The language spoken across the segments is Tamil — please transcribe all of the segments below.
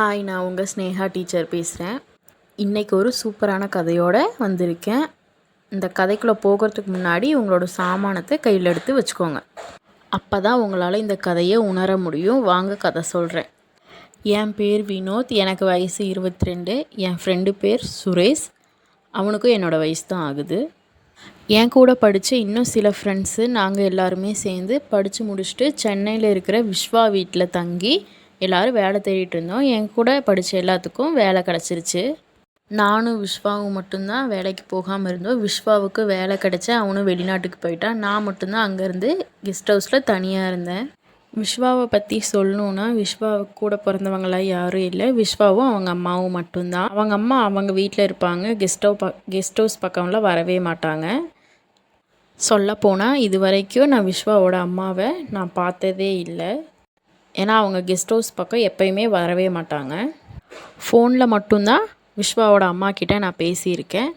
ஹாய் நான் உங்கள் ஸ்னேகா டீச்சர் பேசுகிறேன் இன்றைக்கி ஒரு சூப்பரான கதையோடு வந்திருக்கேன். இந்த கதைக்குள்ளே போகிறதுக்கு முன்னாடி உங்களோட சாமானத்தை கையில் எடுத்து வச்சுக்கோங்க. அப்போ தான் உங்களால் இந்த கதையை உணர முடியும். வாங்க கதை சொல்கிறேன் என் பேர் வினோத் எனக்கு வயசு இருபத்தி ரெண்டு என் ஃப்ரெண்டு பேர் சுரேஷ். அவனுக்கும் என்னோடய வயசு தான் ஆகுது. என் கூட படித்த இன்னும் சில ஃப்ரெண்ட்ஸு நாங்கள் எல்லாருமே சேர்ந்து படித்து முடிச்சுட்டு சென்னையில் இருக்கிற விஸ்வா வீட்டில் தங்கி எல்லோரும் வேலை தேடிட்டு இருந்தோம். என் கூட படித்த எல்லாத்துக்கும் வேலை கிடச்சிருச்சு. நானும் விஸ்வாவும் மட்டும்தான் வேலைக்கு போகாமல் இருந்தோம். விஸ்வாவுக்கு வேலை கிடச்சி அவனும் வெளிநாட்டுக்கு போயிட்டான் நான் மட்டும்தான் அங்கேருந்து கெஸ்ட் ஹவுஸில் தனியாக இருந்தேன். விஸ்வாவை பற்றி சொல்லணுன்னா விஸ்வாவுக்கு கூட பிறந்தவங்களாம் யாரும் இல்லை. விஸ்வாவும் அவங்க அம்மாவும் மட்டும்தான். அவங்க அம்மா அவங்க வீட்டில் இருப்பாங்க. கெஸ்ட் ஹவு ப கெஸ்ட் ஹவுஸ் பக்கம்லாம் வரவே மாட்டாங்க. சொல்லப்போனால் இது வரைக்கும் நான் விஸ்வாவோட அம்மாவை நான் பார்த்ததே இல்லை. ஏன்னா அவங்க கெஸ்ட் ஹவுஸ் பக்கம் எப்போயுமே வரவே மாட்டாங்க. ஃபோனில் மட்டும்தான் விஸ்வாவோட அம்மா கிட்டே நான் பேசியிருக்கேன்.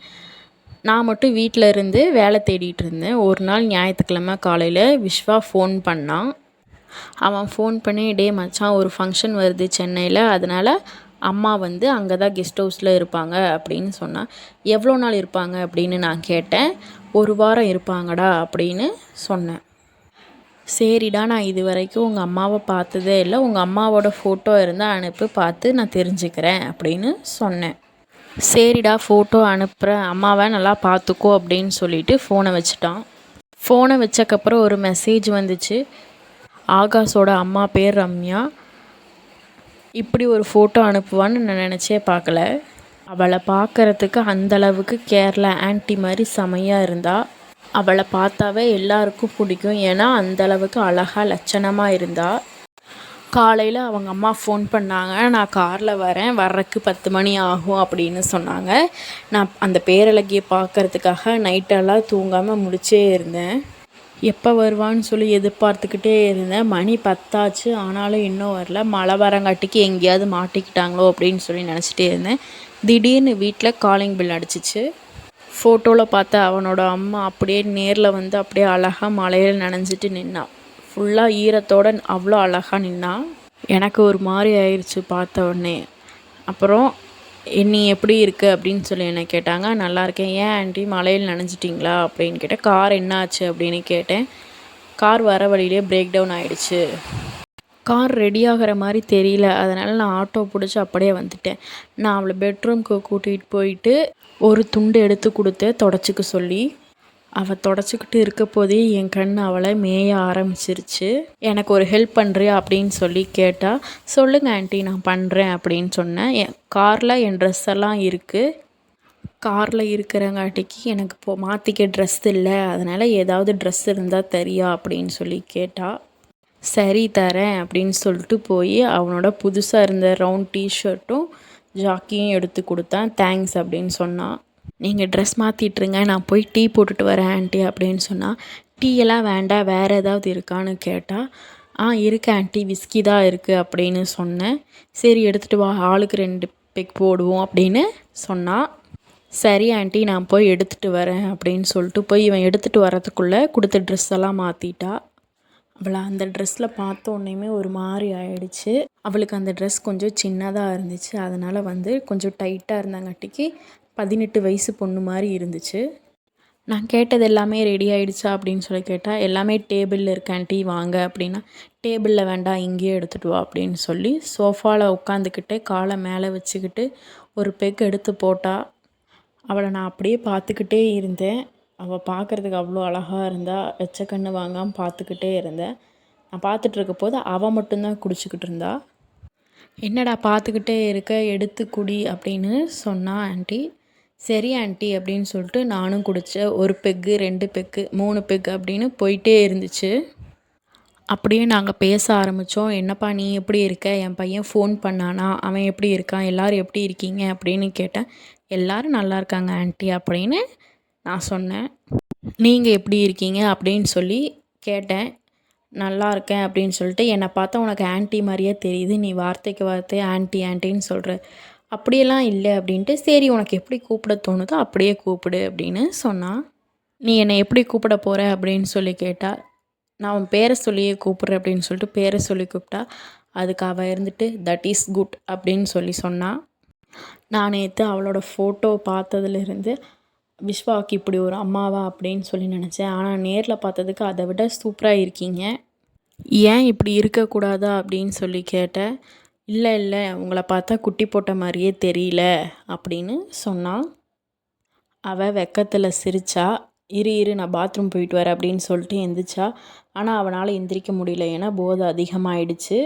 நான் மட்டும் வீட்டில் இருந்து வேலை தேடிட்டு இருந்தேன். ஒரு நாள் ஞாயிற்றுக்கிழமை காலையில் விஸ்வா ஃபோன் பண்ணான். அவன் ஃபோன் பண்ணி டே மச்சான் ஒரு ஃபங்க்ஷன் வருது சென்னையில். அதனால் அம்மா வந்து அங்கே தான் கெஸ்ட் ஹவுஸில் இருப்பாங்க அப்படின்னு சொன்னான். எவ்வளோ நாள் இருப்பாங்க? அப்படின்னு நான் கேட்டேன். ஒரு வாரம் இருப்பாங்கடா அப்படின்னு சொன்னேன். சரிடா நான் இது வரைக்கும் உங்கள் அம்மாவை பார்த்ததே இல்லை. உங்கள் அம்மாவோட ஃபோட்டோ இருந்தால் அனுப்பி பார்த்து நான் தெரிஞ்சுக்கிறேன் அப்படின்னு சொன்னேன். சரிடா ஃபோட்டோ அனுப்புகிறேன் அம்மாவை நல்லா பார்த்துக்கோ அப்படின்னு சொல்லிட்டு ஃபோனை வச்சுட்டான். ஃபோனை வச்சக்கப்புறம் ஒரு மெசேஜ் வந்துச்சு. ஆகாஷோட அம்மா பேர் ரம்யா. இப்படி ஒரு ஃபோட்டோ அனுப்புவான்னு நான் நினச்சே பார்க்கல. அவளை பார்க்குறதுக்கு அந்தளவுக்கு கேரளா ஆன்ட்டி மாதிரி செமையாக இருந்தாள் அவளை பார்த்தாவே எல்லாருக்கும் பிடிக்கும். ஏன்னா அந்தளவுக்கு அழகாக லட்சணமாக இருந்தாள் காலையில் அவங்க அம்மா ஃபோன் பண்ணாங்க. நான் காரில் வரேன். வர்றதுக்கு பத்து மணி ஆகும் அப்படின்னு சொன்னாங்க. நான் அந்த பேரழகியை பார்க்குறதுக்காக நைட்டெல்லாம் தூங்காமல் முடிச்சே இருந்தேன். எப்போ வருவான்னு சொல்லி எதிர்பார்த்துக்கிட்டே இருந்தேன். மணி பத்தாச்சு. ஆனாலும் இன்னும் வரல. மழை வரங்காட்டிக்கு எங்கேயாவது மாட்டிக்கிட்டாங்களோ அப்படின்னு சொல்லி நினச்சிட்டே இருந்தேன். திடீர்னு வீட்டில் காலிங் பில் அடிச்சிச்சு. ஃபோட்டோவில் பார்த்த அவனோட அம்மா அப்படியே நேரில் வந்து அப்படியே அழகாக மலையில் நனைஞ்சிட்டு நின்னான் ஃபுல்லாக ஈரத்தோடு அவ்வளோ அழகாக நின்னான் எனக்கு ஒரு மாதிரி ஆயிடுச்சு பார்த்த உடனே. அப்புறம் நீ எப்படி இருக்கு? அப்படின்னு சொல்லி என்னை கேட்டாங்க. நல்லா இருக்கேன். ஏன் ஆண்டி? மலையில் நனைஞ்சிட்டிங்களா? அப்படின்னு கேட்டேன். கார் என்ன ஆச்சு? அப்படின்னு கேட்டேன். கார் வர வழியிலே பிரேக் டவுன் ஆகிடுச்சு கார் ரெடி ஆகிற மாதிரி தெரியல. அதனால் நான் ஆட்டோ பிடிச்சி அப்படியே வந்துட்டேன். நான் அவளை பெட்ரூம்க்கு கூட்டிகிட்டு போயிட்டு ஒரு துண்டு எடுத்து கொடுத்து தொடச்சிக்க சொல்லி அவள் தொடச்சிக்கிட்டு இருக்க போதே என் கண் அவளை மேய ஆரம்பிச்சிருச்சு. எனக்கு ஒரு ஹெல்ப் பண்ணுறியா அப்படின்னு சொல்லி கேட்டால் சொல்லுங்கள் ஆண்டி நான் பண்ணுறேன் அப்படின்னு சொன்னேன். என் காரில் என் ட்ரெஸ் எல்லாம் இருக்குது காரில் இருக்கிறங்காட்டிக்கு எனக்கு இப்போ மாற்றிக்க ட்ரெஸ் இல்லை. அதனால் ஏதாவது ட்ரெஸ் இருந்தால் தெரியா? அப்படின்னு சொல்லி கேட்டால் சரி தரேன் அப்படின்னு சொல்லிட்டு போய் அவனோட புதுசாக இருந்த ரவுண்ட் டிஷர்ட்டும் ஜாக்கியும் எடுத்து கொடுத்தேன். தேங்க்ஸ் அப்படின்னு சொன்னான் நீங்கள் ட்ரெஸ் மாற்றிட்டுருங்க நான் போய் டீ போட்டுட்டு வரேன் ஆண்டி அப்படின்னு சொன்னால் டீ எல்லாம் வேண்டாம் வேறு ஏதாவது இருக்கான்னு கேட்டால் ஆ இருக்கு ஆண்டி விஸ்கி தான் இருக்குது அப்படின்னு சொன்னேன் சரி எடுத்துகிட்டு வா ஆளுக்கு ரெண்டு பெக் போடுவோம் அப்படின்னு சொன்னான் சரி ஆண்டி நான் போய் எடுத்துகிட்டு வரேன் அப்படின்னு சொல்லிட்டு போய் இவன் எடுத்துகிட்டு வரதுக்குள்ளே கொடுத்த ட்ரெஸ் எல்லாம் மாற்றிட்டா அவளை அந்த ட்ரெஸ்ஸில் பார்த்த ஒரு மாதிரி ஆயிடுச்சு. அவளுக்கு அந்த ட்ரெஸ் கொஞ்சம் சின்னதாக இருந்துச்சு. அதனால் வந்து கொஞ்சம் டைட்டாக இருந்தாங்காட்டிக்கு பதினெட்டு வயசு பொண்ணு மாதிரி இருந்துச்சு. நான் கேட்டது எல்லாமே ரெடி ஆகிடுச்சா அப்படின்னு சொல்லி கேட்டால் எல்லாமே டேபிளில் இருக்கேன் வாங்க. அப்படின்னா டேபிளில் வேண்டாம் இங்கேயே எடுத்துகிட்டு வா. அப்படின்னு சொல்லி சோஃபாவில் உட்காந்துக்கிட்டே காலை மேலே வச்சுக்கிட்டு ஒரு பெக் எடுத்து போட்டால் அவளை நான் அப்படியே பார்த்துக்கிட்டே இருந்தேன். அவள் பார்க்குறதுக்கு அவ்வளோ அழகாக இருந்தாள் வெச்ச கண்ணு வாங்காமல் பார்த்துக்கிட்டே இருந்தேன். நான் பார்த்துட்ருக்க போது அவள் மட்டும்தான் குடிச்சிக்கிட்டு இருந்தா. என்னடா பார்த்துக்கிட்டே இருக்க எடுத்து குடி அப்படின்னு சொன்னா ஆண்டி. சரி ஆண்டி அப்படின்னு சொல்லிட்டு நானும் குடித்தேன் ஒரு பெக்கு ரெண்டு பெக்கு மூணு பெக்கு அப்படின்னு போயிட்டே இருந்துச்சு. அப்படியே நாங்கள் பேச ஆரம்பித்தோம் என்னப்பா நீ எப்படி இருக்க? என் பையன் ஃபோன் பண்ணானா? அவன் எப்படி இருக்கான்? எல்லோரும் எப்படி இருக்கீங்க? அப்படின்னு கேட்டேன். எல்லோரும் நல்லா இருக்காங்க ஆண்டி அப்படின்னு நான் சொன்னேன். நீங்கள் எப்படி இருக்கீங்க? அப்படின்னு சொல்லி கேட்டேன். நல்லா இருக்கேன் அப்படின்னு சொல்லிட்டு என்னை பார்த்தா உனக்கு ஆன்ட்டி மாதிரியே தெரியுது. நீ வார்த்தைக்கு வார்த்தை ஆன்ட்டி ஆன்ட்டின்னு சொல்கிற அப்படியெல்லாம் இல்லை அப்படின்ட்டு சரி உனக்கு எப்படி கூப்பிட தோணுதோ அப்படியே கூப்பிடு அப்படின்னு சொன்னான் நீ என்னை எப்படி கூப்பிட போகிற அப்படின்னு சொல்லி கேட்டால் நான் உன் பேரை சொல்லியே கூப்பிட்றேன் அப்படின்னு சொல்லிட்டு பேரை சொல்லி கூப்பிட்டா. அதுக்கு அவள் இருந்துட்டு தட் இஸ் குட் அப்படின்னு சொல்லி சொன்னான் நான் நேற்று அவளோட ஃபோட்டோ பார்த்ததுலேருந்து விஸ்வாவுக்கு இப்படி ஒரு அம்மாவா அப்படின்னு சொல்லி நினச்சேன். ஆனால் நேரில் பார்த்ததுக்கு அதை விட சூப்பராக இருக்கீங்க. ஏன் இப்படி இருக்கக்கூடாதா அப்படின்னு சொல்லி கேட்டேன். இல்லை இல்லை உங்களை பார்த்தா குட்டி போட்ட மாதிரியே தெரியல அப்படின்னு சொன்னான் அவள் வெக்கத்தில் சிரிச்சா. இரு இரு நான் பாத்ரூம் போயிட்டு வரேன் அப்படின்னு சொல்லிட்டு எந்திரிச்சா. ஆனால் அவனால் எந்திரிக்க முடியல. ஏன்னா போதை அதிகமாகிடுச்சு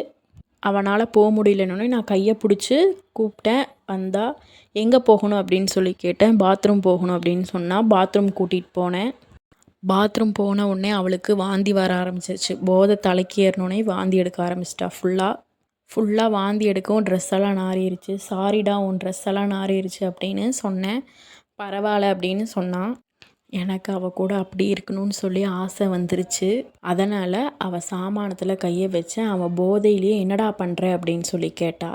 அவனால் போக முடியலன்னொடனே நான் கையை பிடிச்சி கூப்பிட்டேன். வந்தா எங்கே போகணும்? அப்படின்னு சொல்லி கேட்டேன். பாத்ரூம் போகணும் அப்படின்னு சொன்னால் பாத்ரூம் கூட்டிகிட்டு போனேன். பாத்ரூம் போன உடனே அவளுக்கு வாந்தி வர ஆரம்பிச்சிருச்சு. போதை தலைக்கு ஏறினோடனே வாந்தி எடுக்க ஆரம்பிச்சிட்டா. ஃபுல்லாக ஃபுல்லாக வாந்தி எடுக்கவும் ட்ரெஸ் எல்லாம் நாறிடுச்சு சாரிடா உன் ட்ரெஸ் எல்லாம் நாறிடுச்சு அப்படின்னு சொன்னேன். பரவாயில்ல அப்படின்னு சொன்னான் எனக்கு அவள் கூட அப்படி இருக்கணும்னு சொல்லி ஆசை வந்துருச்சு. அதனால் அவள் சாமானத்தில் கையை வச்சேன் அவள் போதையிலேயே என்னடா பண்ணுற அப்படின்னு சொல்லி கேட்டா.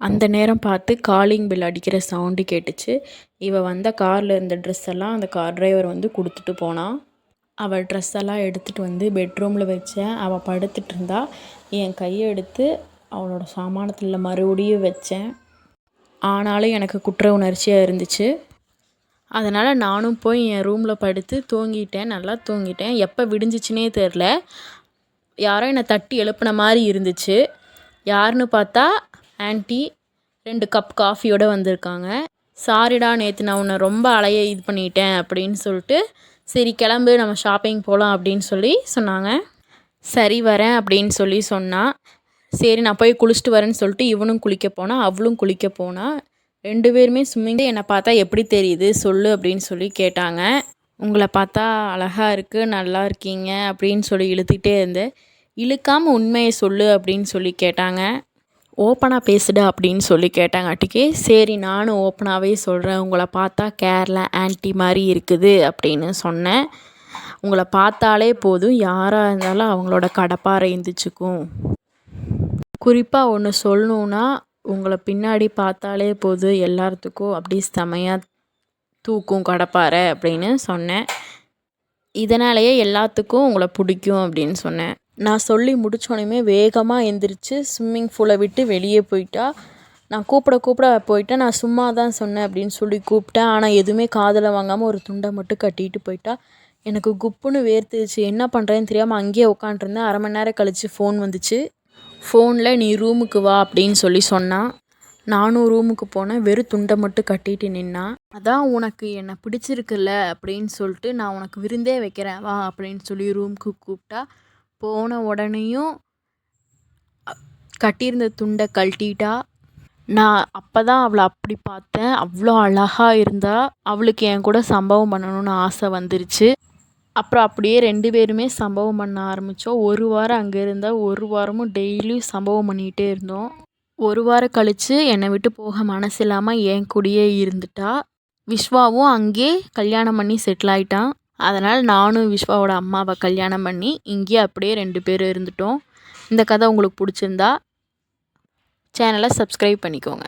அந்த நேரம் பார்த்து காலிங் பில் அடிக்கிற சவுண்டு கேட்டுச்சு. இவள் வந்த காரில் இருந்த ட்ரெஸ் எல்லாம் அந்த கார் டிரைவர் வந்து கொடுத்துட்டு போனான் அவள் ட்ரெஸ் எல்லாம் எடுத்துகிட்டு வந்து பெட்ரூமில் வச்சேன் அவள் படுத்துட்டு இருந்தா. என் கையை எடுத்து அவளோட சாமானத்தில் மறுபடியும் வச்சேன். ஆனாலும் எனக்கு குற்ற உணர்ச்சியாக இருந்துச்சு. அதனால் நானும் போய் என் ரூமில் படுத்து தூங்கிட்டேன். நல்லா தூங்கிட்டேன். எப்போ விடிஞ்சிச்சுனே தெரில. யாரோ என்னை தட்டி எழுப்பின மாதிரி இருந்துச்சு. யாருன்னு பார்த்தா ஆன்ட்டி ரெண்டு கப் காஃபியோடு வந்திருக்காங்க. சாரிடா நேற்று நான் உன்னை ரொம்ப அலைய இது பண்ணிட்டேன் அப்படின்னு சொல்லிட்டு சரி கிளம்பு நம்ம ஷாப்பிங் போகலாம் அப்படின்னு சொல்லி சொன்னாங்க. சரி வரேன் அப்படின்னு சொல்லி சொன்னான் சரி நான் போய் குளிச்சுட்டு வரேன்னு சொல்லிட்டு இவனும் குளிக்க போனான் அவளும் குளிக்க போனான் ரெண்டு பேருமே ஸ்விம்மிங் என்னை பார்த்தா எப்படி தெரியுது? சொல்லு அப்படின்னு சொல்லி கேட்டாங்க. உங்களை பார்த்தா அழகாக இருக்குது நல்லா இருக்கீங்க அப்படின்னு சொல்லி இழுத்துக்கிட்டே இருந்தேன் இழுக்காமல் உண்மையை சொல்லு அப்படின்னு சொல்லி கேட்டாங்க. ஓப்பனாக பேசுடு அப்படின்னு சொல்லி கேட்டாங்காட்டிக்கு சரி நானும் ஓப்பனாகவே சொல்கிறேன் உங்களை பார்த்தா கேரளா ஆன்ட்டி மாதிரி இருக்குது அப்படின்னு சொன்னேன். உங்களை பார்த்தாலே போதும். யாராக இருந்தாலும் அவங்களோட கடப்பாரை இருந்துச்சுக்கும். குறிப்பாக ஒன்று சொல்லணுன்னா உங்களை பின்னாடி பார்த்தாலே போதும் எல்லாத்துக்கும் அப்படி செமையாக தூக்கும் கடப்பாரை அப்படின்னு சொன்னேன். இதனாலேயே எல்லாத்துக்கும் உங்களை பிடிக்கும் அப்படின்னு சொன்னேன். நான் சொல்லி முடித்தோடனே வேகமாக எந்திரிச்சு ஸ்விம்மிங் பூலை விட்டு வெளியே போயிட்டா. நான் கூப்பிட கூப்பிட போயிட்டேன் நான் சும்மா தான் சொன்னேன் அப்படின்னு சொல்லி கூப்பிட்டேன். ஆனால் எதுவுமே காதில் வாங்காமல் ஒரு துண்டை மட்டும் கட்டிட்டு போயிட்டா. எனக்கு குப்புன்னு வேர்த்துச்சு என்ன பண்ணுறேன்னு தெரியாமல் அங்கேயே உட்காண்ட்ருந்தேன் அரை மணி நேரம் கழித்து ஃபோன் வந்துச்சு. ஃபோனில் நீ ரூமுக்கு வா அப்படின்னு சொல்லி சொன்னான் நானும் ரூமுக்கு போனேன். வெறும் துண்டை மட்டும் கட்டிட்டு நின்னான் அதான் உனக்கு என்னை பிடிச்சிருக்குல்ல அப்படின்னு சொல்லிட்டு நான் உனக்கு விருந்தே வைக்கிறேன். வா அப்படின்னு சொல்லி ரூமுக்கு கூப்பிட்டா. போன உடனேயும் கட்டியிருந்த துண்டை கழட்டிட்டா. நான் அப்போ தான் அவளை அப்படி பார்த்தேன். அவ்வளோ அழகாக இருந்தா. அவளுக்கு என் கூட சம்பவம் பண்ணணும்னு ஆசை வந்துருச்சு. அப்புறம் அப்படியே ரெண்டு பேருமே சம்பவம் பண்ண ஆரம்பித்தோம் ஒரு வாரம் அங்கே இருந்தால் ஒரு வாரமும் டெய்லியும் சம்பவம் பண்ணிகிட்டே இருந்தோம். ஒரு வாரம் கழித்து என்னை விட்டு போக மனசு இல்லாமல் என் கூடயே இருந்துட்டா. விஸ்வாவும் அங்கேயே கல்யாணம் பண்ணி செட்டில் ஆகிட்டான் அதனால் நானும் விஸ்வாவோட அம்மாவை கல்யாணம் பண்ணி இங்கேயே அப்படியே ரெண்டு பேரும் இருந்துட்டோம். இந்த கதை உங்களுக்கு பிடிச்சிருந்தா சேனலை சப்ஸ்கிரைப் பண்ணிக்கோங்க.